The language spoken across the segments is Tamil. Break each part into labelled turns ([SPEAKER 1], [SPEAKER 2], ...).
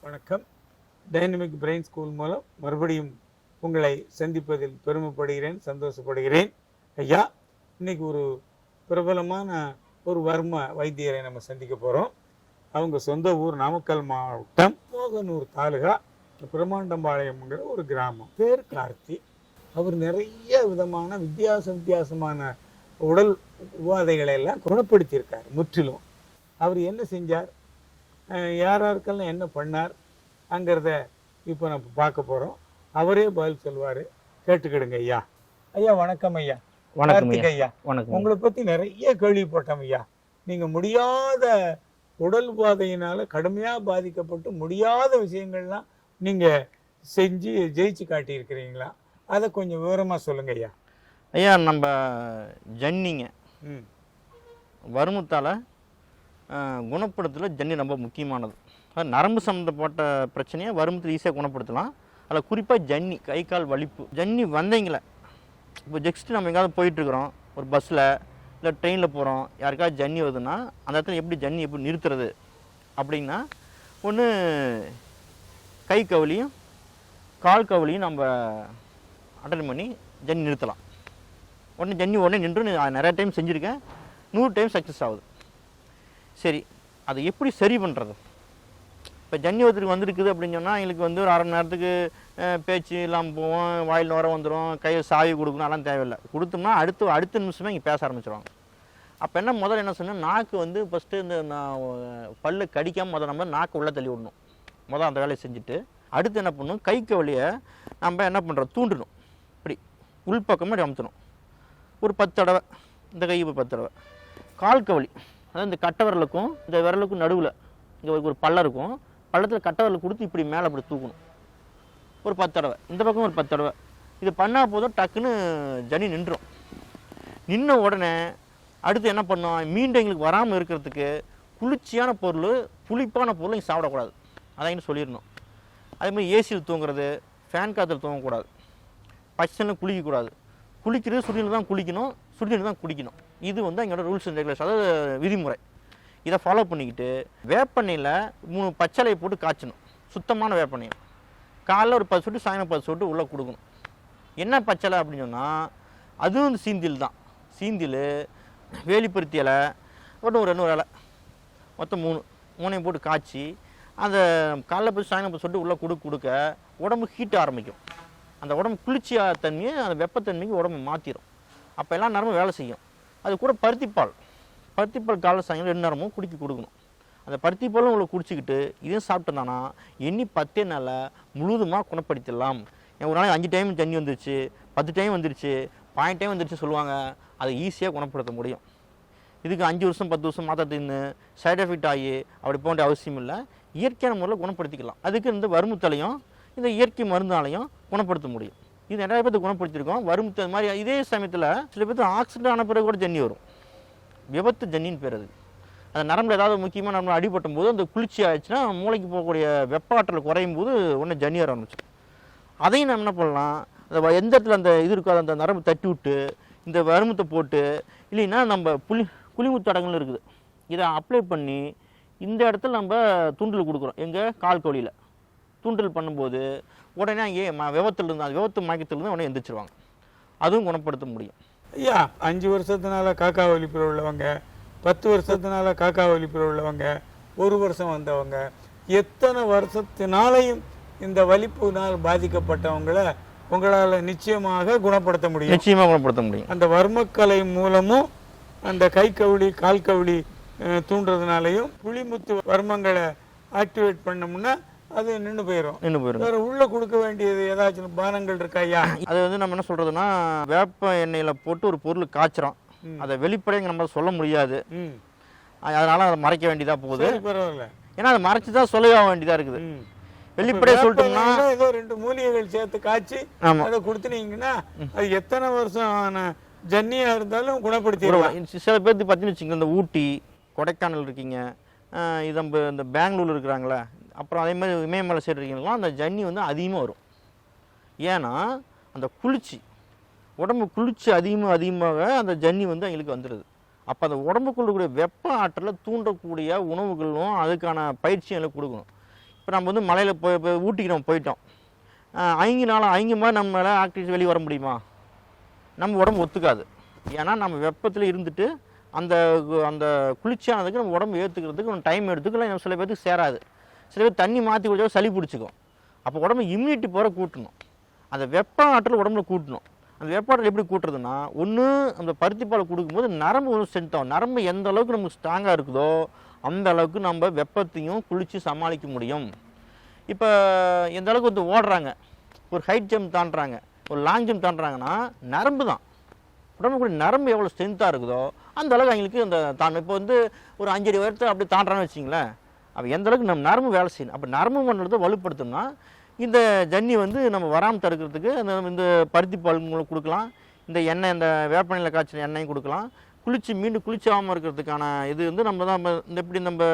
[SPEAKER 1] வணக்கம். டைனமிக் பிரெயின் ஸ்கூல் மூலம் மறுபடியும் உங்களை சந்திப்பதில் பெருமைப்படுகிறேன் சந்தோஷப்படுகிறேன். ஐயா இன்னைக்கு ஒரு பிரபலமான ஒரு வர்ம வைத்தியரை நம்ம சந்திக்க போகிறோம் அவங்க சொந்த ஊர் நாமக்கல் மாவட்டம் மோகனூர் தாலுகா பிரம்மாண்டம்பாளையம்ங்கிற ஒரு கிராமம். பேர் கார்த்தி. அவர் நிறைய விதமான வித்தியாச வித்தியாசமான உடல் உபாதைகளை எல்லாம் குணப்படுத்தியிருக்கார் முற்றிலும். அவர் என்ன செஞ்சார்? யார் யாருக்கெல்லாம் என்ன பண்ணார் அங்கிறத இப்போ நம்ம பார்க்க போகிறோம் அவரே பதில் சொல்வார் கேட்டுக்கிடுங்க ஐயா. ஐயா வணக்கம் ஐயா.
[SPEAKER 2] வணக்கம் ஐயா. வணக்கம்
[SPEAKER 1] உங்களை பற்றி நிறைய கேள்விப்பட்டோம் ஐயா. நீங்கள் முடியாத உடல் உபாதையினால கடுமையாக பாதிக்கப்பட்டு முடியாத விஷயங்கள்லாம் நீங்கள் செஞ்சு ஜெயிச்சு காட்டியிருக்கிறீங்களா? அதை கொஞ்சம் விவரமாக சொல்லுங்க ஐயா.
[SPEAKER 2] ஐயா நம்ம ஜன்னிங்க.
[SPEAKER 1] ம்.
[SPEAKER 2] வருமத்தால் குணப்படுத்தல ஜன்னி ரொம்ப முக்கியமானது. அது நரம்பு சம்மந்தப்பட்ட பிரச்சனையை வருமத்தில் ஈஸியாக குணப்படுத்தலாம். அதில் குறிப்பாக ஜன்னி கை கால் வலிப்பு. ஜன்னி வந்தீங்களே இப்போ ஜெக்ஸ்ட்டு நம்ம எங்கேயாவது போயிட்டுருக்குறோம் ஒரு பஸ்ஸில் இல்லை ட்ரெயினில் போகிறோம் யாருக்காவது ஜன்னி வருதுன்னா அந்த இடத்துல எப்படி ஜன்னி எப்படி நிறுத்துறது? அப்படின்னா ஒன்று கை கவலியும் கால் கவலியும் நம்ம அட்டன் பண்ணி ஜன்னி நிறுத்தலாம். உடனே ஜன்னி உடனே நின்று நான் நிறைய டைம் செஞ்சுருக்கேன். நூறு டைம் சக்ஸஸ் ஆகுது. சரி அதை எப்படி சரி பண்ணுறது இப்போ ஜன்னி ஒருத்தருக்கு வந்திருக்குது அப்படின்னு சொன்னால் எங்களுக்கு வந்து ஒரு அரை மணி நேரத்துக்கு பேச்சு இல்லாமல் போவோம் வாயில் வர வந்துடும் கையை சாவி கொடுக்கணும் அதெல்லாம் தேவையில்லை. கொடுத்தோம்னா அடுத்து அடுத்த நிமிஷமே இங்கே பேச ஆரம்பிச்சிருவாங்க. அப்போ என்ன முதல்ல என்ன சொன்னால் நாக்கு வந்து ஃபஸ்ட்டு இந்த நான் பல்லு கடிக்காமல் முதல்ல நம்ம நாக்கு உள்ளே தள்ளி விடணும். முதல் அந்த வேலையை செஞ்சுட்டு அடுத்து என்ன பண்ணணும் கைக்கு வழியை நம்ம என்ன பண்ணுறோம் தூண்டணும். இப்படி உள்பக்கமாக அமுத்தணும். ஒரு பத்து தடவை இந்த கை பத்து தடவை. கால் கவலி. அதாவது இந்த கட்டை விரலுக்கும் இந்த விரலுக்கும் நடுவில் இங்கே ஒரு பள்ளம் இருக்கும். பள்ளத்தில் கட்டை விரல் கொடுத்து இப்படி மேலே அப்படி தூக்கணும். ஒரு பத்து தடவை. இந்த பக்கம் ஒரு பத்து தடவை. இது பண்ணால் போதும் டக்குன்னு ஜனி நின்றுடும் நின்ன உடனே அடுத்து என்ன பண்ணோம்? மீண்டும் எங்களுக்கு வராமல் இருக்கிறதுக்கு குளிர்ச்சியான பொருள் புளிப்பான பொருள் இங்கே சாப்பிடக்கூடாது. அதான் சொல்லிடணும் அதே மாதிரி ஏசியில் தூங்குறது ஃபேன் காற்றுல தூங்கக்கூடாது. பச்சனில் குளிக்கக்கூடாது. குளிக்கிறது சுடுநீர் தான் குளிக்கணும் சுடுநீர் தான் குடிக்கணும். இது வந்து எங்களோட ரூல்ஸ் அண்ட் ரெகுலேஷன் அதாவது விதிமுறை. இதை ஃபாலோ பண்ணிக்கிட்டு வேப்பண்ணையில் மூணு பச்சளையை போட்டு காய்ச்சணும். சுத்தமான வேப்பெண்ணெய். காலைல ஒரு பத்து சொட்டு சாயங்காலம் பத்து சொட்டு உள்ளே கொடுக்கணும். என்ன பச்சளை அப்படின்னு சொன்னால் அதுவும் வந்து சீந்தில் தான். சீந்தில் வேலிப்பருத்தி இலை ஒன்று ஒரு ரெண்டு ஒரு இலை. மொத்தம் மூணு மூணையும் போட்டு காய்ச்சி அந்த காலைல போய் சாயங்காலம் பத்து சொட்டு உள்ளே கொடுக்க கொடுக்க உடம்பு ஹீட் ஆரம்பிக்கும். அந்த உடம்பு குளிர்ச்சியா தன்மையை அந்த வெப்பத்தன்மைக்கு உடம்பு மாற்றிடும் அப்போ எல்லாம் நேரமும் வேலை செய்யும். அது கூட பருத்திப்பால். பருத்திப்பால் காலை சாயங்காலம் ரெண்டு நேரமும் குடிக்க கொடுக்கணும். அந்த பருத்திப்பாலும் உங்களை குடிச்சிக்கிட்டு இதையும் சாப்பிட்டோம்னா எண்ணி பத்தே நாளில் முழுதுமாக குணப்படுத்திடலாம். ஒரு நாளைக்கு அஞ்சு டைம் தண்ணி வந்துருச்சு பத்து டைம் வந்துருச்சு பாயிண்ட் டைம் வந்துருச்சு சொல்லுவாங்க. அதை ஈஸியாக குணப்படுத்த முடியும். இதுக்கு அஞ்சு வருஷம் பத்து வருஷம் மாத்திரை தின்னு சைட் எஃபெக்ட் ஆகி அப்படி போக வேண்டிய அவசியம் இல்லை. இயற்கையான முறையில் குணப்படுத்திக்கலாம். அதுக்கு இந்த வறுமுத்தாலையும் இந்த இயற்கை மருந்தாலையும் குணப்படுத்த முடியும். இது நிறைய பேர்த்து குணப்படுத்திருக்கோம். வருமுத்து அது மாதிரி இதே சமயத்தில் சில பேர்த்து ஆக்சிடென்ட் ஆன பிறகு கூட ஜன்னி வரும். விபத்து ஜன்னின்னு பேர் அது. அந்த நரம்புல ஏதாவது முக்கியமாக நம்ம அடிபட்டும் போது அந்த குளிர்ச்சி ஆயிடுச்சுன்னா மூளைக்கு போகக்கூடிய வெப்ப ஆற்றல் குறையும் போது ஒன்று ஜன்னி வர ஆரம்பிச்சு அதையும் நம்ம என்ன பண்ணலாம்? அந்த வ- எந்த இடத்துல அந்த இது இருக்கோ அந்த நரம்பு தட்டி விட்டு இந்த வருமத்தை போட்டு இல்லைன்னா நம்ம புளி புளிமுத்தடங்கள் இருக்குது. இதை அப்ளை பண்ணி இந்த இடத்துல நம்ம தூண்டல் கொடுக்குறோம். எங்கள் கால் கோழியில் தூண்டல் பண்ணும்போது உடனே ம விபத்துலேருந்து அந்த விபத்து மயக்கத்துலேருந்து உடனே எந்திரிச்சிருவாங்க. அதுவும் குணப்படுத்த முடியும்.
[SPEAKER 1] ஐயா அஞ்சு வருஷத்தினால காக்கா வலிப்பில் உள்ளவங்க பத்து வருஷத்தினால காக்கா வலிப்பில் உள்ளவங்க ஒரு வருஷம் வந்தவங்க எத்தனை வருஷத்தினாலையும் இந்த வலிப்புனால் பாதிக்கப்பட்டவங்கள உங்களால் நிச்சயமாக குணப்படுத்த முடியும்.
[SPEAKER 2] நிச்சயமாக குணப்படுத்த முடியும்.
[SPEAKER 1] அந்த வர்மக்கலை மூலமும் அந்த கை கவுளி கால் கவுளி தூண்டுறதுனாலையும் புளிமுத்து வர்மங்களை ஆக்டிவேட் பண்ணோம்னா அது நின்று போயிடும்
[SPEAKER 2] நின்று போயிடும்
[SPEAKER 1] வேற உள்ள கொடுக்க வேண்டியது ஏதாச்சும் பானங்கள் இருக்கா ஐயா?
[SPEAKER 2] அது வந்து நம்ம என்ன சொல்கிறதுனா வேப்ப எண்ணெயில் போட்டு ஒரு பொருள் காய்ச்சிறோம்.
[SPEAKER 1] ம்.
[SPEAKER 2] அதை வெளிப்படையாக நம்ம சொல்ல முடியாது. அதனால் அதை மறைக்க வேண்டியதாக போகுது.
[SPEAKER 1] பரவாயில்ல.
[SPEAKER 2] ஏன்னா அதை மறைச்சு தான் சொல்லவே வேண்டியதாக இருக்குது. வெளிப்படையாக சொல்லிட்டோம்னா
[SPEAKER 1] ஏதோ ரெண்டு மூலிகைகள் சேர்த்து காய்ச்சி அதை கொடுத்துனீங்கன்னா அது எத்தனை வருஷம் ஜன்னியா இருந்தாலும் குணப்படுத்திடலாம்.
[SPEAKER 2] சில பேர்த்து பார்த்தீங்கன்னு வச்சுக்கோங்க இந்த ஊட்டி கொடைக்கானல் இருக்கீங்க ஆஹ் இது நம்ம இந்த பெங்களூர் இருக்கிறாங்களே அப்புறம் அதே மாதிரி இமயமலை சைடு இருக்கீங்களா அந்த ஜன்னி வந்து அதிகமாக வரும். ஏன்னா அந்த குளிர்ச்சி உடம்பு குளிர்ச்சி அதிகமாக அதிகமாக அந்த ஜன்னி வந்து அவங்களுக்கு வந்துடுது அப்போ அந்த உடம்புக்குள்ளக்கூடிய இருக்கக்கூடிய வெப்ப ஆற்றலை தூண்டக்கூடிய உணவுகளும் அதுக்கான பயிற்சியும் எங்களுக்கு கொடுக்கணும். இப்போ நம்ம வந்து மலையில் போய் போய் ஊட்டிக்கு நம்ம போயிட்டோம். ஆஹ் ஐந்து நாள் ஐந்து மாதிரி நம்மளால் ஆக்டிவிட்டி வெளியே வர முடியுமா? நம்ம உடம்பு ஒத்துக்காது. ஏன்னா நம்ம வெப்பத்தில் இருந்துட்டு அந்த அந்த குளிர்ச்சியானதுக்கு நம்ம உடம்பு ஏற்றுக்கிறதுக்கு டைம் எடுத்துக்கலாம். சில பேருக்கு சேராது. சில பேர் தண்ணி மாற்றி குடிச்சா சளி பிடிச்சிக்கும். அப்போ உடம்பு இம்யூனிட்டி போகிற கூட்டணும். அந்த வெப்ப ஆற்றல் உடம்புல கூட்டணும். அந்த வெப்ப ஆற்றல் எப்படி கூட்டுறதுன்னா ஒன்று அந்த பருத்தி பால் கொடுக்கும்போது நரம்பு ஒன்று ஸ்ட்ரென்த் நரம்பு எந்த அளவுக்கு நமக்கு ஸ்ட்ராங்காக இருக்குதோ அந்த அளவுக்கு நம்ம வெப்பத்தையும் குளித்து சமாளிக்க முடியும். இப்போ எந்த அளவுக்கு வந்து ஓடுறாங்க ஒரு ஹைட் ஜம்ப் தாண்டுறாங்க ஒரு லாங் ஜம்ப் தாண்டுறாங்கன்னா நரம்பு தான். உடம்புக்குள்ள நரம்பு எவ்வளோ ஸ்ட்ரென்த்தாக இருக்குதோ அந்த அளவுக்கு அவங்களுக்கு அந்த தான் இப்போ வந்து ஒரு அஞ்சடி உயரத்தை அப்படி தாண்டுறான்னு வச்சிங்களேன் அப்போ எந்த அளவுக்கு நம்ம நரம்பு வேலை செய்யணும் அப்போ நரம்பு மண்டலத்தை வலுப்படுத்தணும்னா இந்த ஜன்னி வந்து நம்ம வராமல் தடுக்கிறதுக்கு அந்த இந்த பருத்தி பால் மூலம் கொடுக்கலாம். இந்த எண்ணெய் இந்த வேப்பனையில் காய்ச்சின எண்ணெயும் கொடுக்கலாம். குளிச்சு மீண்டும் குளிச்சாமல் இருக்கிறதுக்கான இது வந்து நம்ம தான் நம்ம இந்த எப்படி நம்ம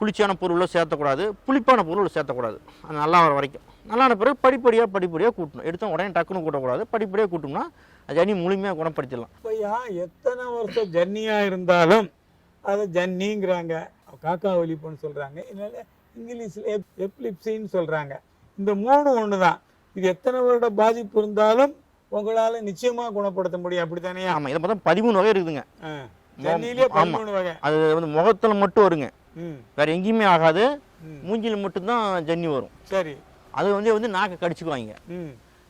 [SPEAKER 2] குளிர்ச்சியான பொருளை சேர்த்தக்கூடாது புளிப்பான பொருளை சேர்த்தக்கூடாது. அது நல்லா வர வரைக்கும். நல்லான பிறகு படிப்படியாக படிப்படியாக கூட்டணும். எடுத்தோம் உடனே டக்குன்னு கூட்டக்கூடாது. படிப்படியாக கூட்டோம்னா அந்த ஜன்னி முழுமையாக குணப்படுத்திடலாம்.
[SPEAKER 1] ஐயா எத்தனை வருஷம் ஜன்னியாக இருந்தாலும் அதை ஜன்னிங்கிறாங்க. காக்கா ஒலிப்புன்னு சொல்றாங்க. இல்லைன்னா இங்கிலீஷ்ல எப் எப்லிப்சின்னு சொல்றாங்க. இந்த மூணு ஒன்று தான் இது எத்தனை வருட பாதிப்பு இருந்தாலும் உங்களால நிச்சயமா குணப்படுத்த முடியும். அப்படித்தானே?
[SPEAKER 2] ஆமாம் இதை பார்த்தா பதிமூணு வகை இருக்குதுங்க. ஆமா.
[SPEAKER 1] பதிமூணு வகை.
[SPEAKER 2] அது வந்து முகத்தில் மட்டும் வருங்க. வேற எங்கேயுமே ஆகாது. மூஞ்சியில் மட்டும்தான் ஜன்னி வரும்.
[SPEAKER 1] சரி.
[SPEAKER 2] அது வந்து வந்து நாக்கை கடிச்சுக்குவாங்க.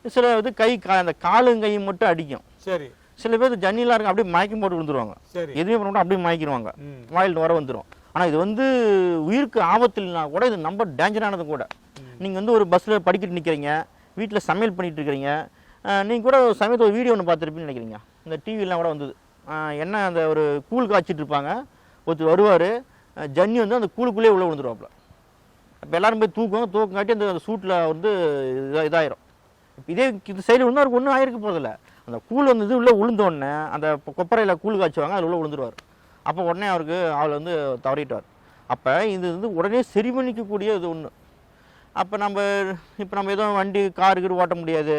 [SPEAKER 2] சில இது கை கா அந்த காலும் கையும் மட்டும் அடிக்கும்.
[SPEAKER 1] சரி.
[SPEAKER 2] சில பேர் ஜன்னிலாம் இருக்கும் அப்படியே மயக்கம் போட்டு விழுந்துருவாங்க.
[SPEAKER 1] சரி.
[SPEAKER 2] எதுவுமே பண்ண அப்படியே மயக்கிடுவாங்க. வாயில் வர வந்துடும் ஆனால் இது வந்து உயிருக்கு ஆபத்து இல்லைனா கூட இது ரொம்ப டேஞ்சரானது கூட. நீங்கள் வந்து ஒரு பஸ்ஸில் படிக்கிட்டு நிற்கிறீங்க வீட்டில் சமையல் பண்ணிகிட்டு இருக்கிறீங்க நீங்கள் கூட ஒரு சமயத்தில் ஒரு வீடியோ ஒன்று பார்த்துருப்பீங்கன்னு நினைக்கிறீங்க. இந்த டிவிலாம் கூட வந்தது. என்ன அந்த ஒரு கூழ் காய்ச்சிட்டு இருப்பாங்க ஒருத்தர் வருவார் ஜன்னி வந்து அந்த கூழுக்குள்ளேயே உள்ளே விழுந்துருவாப்புல. அப்போ எல்லோரும் போய் தூக்குவாங்க தூக்கங்காட்டி அந்த அந்த சூட்டில் வந்து இதாக இதாயிரும். இப்போ இதே இந்த சைடு வந்து அவருக்கு ஒன்றும் ஆயிருக்க போகிறதில்ல அந்த கூழ் வந்து இது உள்ளே விழுந்த அந்த கொப்பரையில் கூழ் காய்ச்சுவாங்க அதில் உள்ளே விழுந்துருவார். அப்போ உடனே அவருக்கு அவள் வந்து தவறிட்டார். அப்போ இது வந்து உடனே சரி பண்ணிக்கக்கூடிய இது ஒன்று அப்போ நம்ம இப்போ நம்ம எதுவும் வண்டி கார் கீர் ஓட்ட முடியாது.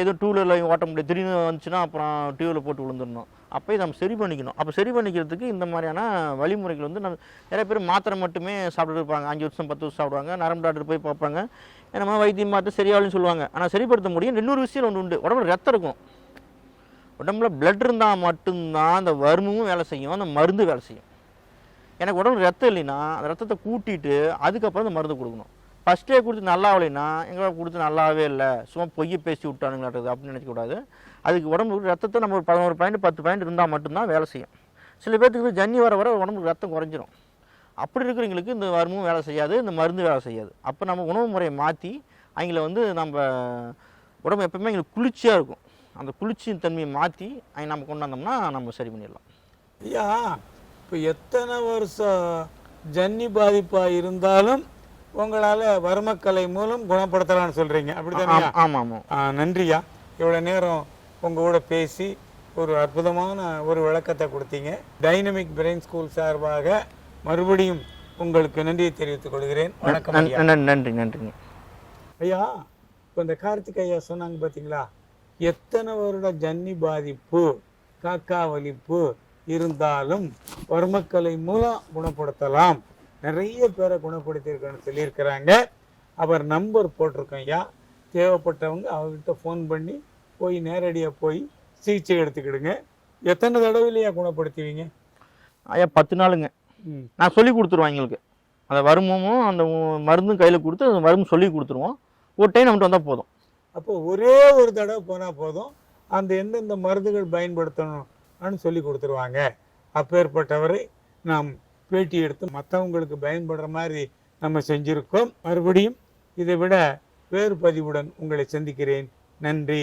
[SPEAKER 2] எதுவும் டூ வீலரில் ஓட்ட முடியாது. திடீர்னு வந்துச்சுன்னா அப்புறம் டியூவில் போட்டு விழுந்துடணும். அப்போ இதை நம்ம சரி பண்ணிக்கணும். அப்போ சரி பண்ணிக்கிறதுக்கு இந்த மாதிரியான வழிமுறைகள் வந்து நம்ம நிறைய பேர் மாத்திரை மட்டுமே சாப்பிட்டு இருப்பாங்க. அஞ்சு வருஷம் பத்து வருஷம் சாப்பிடுவாங்க. நரம்பு டாக்டர் போய் பார்ப்பாங்க. நம்ம வைத்தியம் பார்த்து சரியாகலன்னு சொல்லுவாங்க. ஆனால் சரிப்படுத்த முடியும். இன்னொரு விஷயம் ஒன்று உண்டு. உடம்புல ரத்தம் இருக்கும். உடம்புல பிளட் இருந்தால் மட்டும்தான் அந்த வருமும் வேலை செய்யும் அந்த மருந்து வேலை செய்யும். எனக்கு உடம்புல ரத்தம் இல்லைன்னா அந்த ரத்தத்தை கூட்டிட்டு அதுக்கப்புறம் அந்த மருந்து கொடுக்கணும். ஃபஸ்ட்டே கொடுத்து நல்லா ஆகலைன்னா எங்களை கொடுத்து நல்லாவே இல்லை. சும்மா பொய்ய பேசி விட்டானுங்களாட்டது அப்படின்னு நினைக்கக்கூடாது அதுக்கு உடம்புக்கு ரத்தத்தை நம்ம ஒரு பதினோரு பாயிண்ட் பத்து பாயிண்ட் இருந்தால் மட்டும்தான் வேலை செய்யும். சில பேர்த்துக்கு ஜன்னி வர வர உடம்புக்கு ரத்தம் குறைஞ்சிரும். அப்படி இருக்கிறவங்களுக்கு இந்த வருமும் வேலை செய்யாது இந்த மருந்து வேலை செய்யாது. அப்போ நம்ம உணவு முறையை மாற்றி அவங்கள வந்து நம்ம உடம்பு எப்பவுமே எங்களுக்கு குளிர்ச்சியாக இருக்கும். அந்த குளிர்ச்சியின் தன்மையை மாற்றி அவங்க நம்ம கொண்டாந்தோம்னா நம்ம சரி பண்ணிடலாம்.
[SPEAKER 1] ஐயா இப்போ எத்தனை வருஷம் ஜன்னி பாதிப்பா இருந்தாலும் உங்களால வர்மக்கலை மூலம் குணப்படுத்தலாம்னு சொல்றீங்க. அப்படித்தானே
[SPEAKER 2] ஆமாம் ஆமாம்
[SPEAKER 1] நன்றியா இவ்வளோ நேரம் உங்க கூட பேசி ஒரு அற்புதமான ஒரு விளக்கத்தை கொடுத்தீங்க. டைனமிக் பிரெயின் ஸ்கூல் சார்பாக மறுபடியும் உங்களுக்கு நன்றியை தெரிவித்துக் கொள்கிறேன். வணக்கம்
[SPEAKER 2] நன்றி நன்றிங்க.
[SPEAKER 1] ஐயா இப்போ இந்த கார்த்திக் ஐயா சொன்னாங்க பார்த்தீங்களா எத்தனை வருட ஜன்னி பாதிப்பு காக்கா வலிப்பு இருந்தாலும் வர்மக்கலை மூலம் குணப்படுத்தலாம். நிறைய பேரை குணப்படுத்தியிருக்கேன்னு சொல்லியிருக்கிறாங்க. அவர் நம்பர் போட்டிருக்கோம் ஐயா. தேவைப்பட்டவங்க அவர்கிட்ட ஃபோன் பண்ணி போய் நேரடியாக போய் சிகிச்சை எடுத்துக்கிடுங்க. எத்தனை தடவையிலையா குணப்படுத்துவீங்க?
[SPEAKER 2] ஐயா பத்து நாளுங்க.
[SPEAKER 1] ம்.
[SPEAKER 2] நான் சொல்லி கொடுத்துருவேன் எங்களுக்கு. அந்த வருமமும் அந்த மருந்தும் கையில் கொடுத்து அந்த மருந்து சொல்லி கொடுத்துருவோம். ஒரு டைம் நம்மகிட்ட வந்தால் போதும்.
[SPEAKER 1] அப்போ ஒரே ஒரு தடவை போனால் போதும். அந்த எந்தெந்த மருந்துகள் பயன்படுத்தணும்னு சொல்லி கொடுத்துருவாங்க. அப்பேற்பட்டவரை நாம் பேட்டி எடுத்து மற்றவங்களுக்கு பயன்படுற மாதிரி நம்ம செஞ்சுருக்கோம். மறுபடியும் இதை விட வேறு பதிவுடன் உங்களை சந்திக்கிறேன். நன்றி.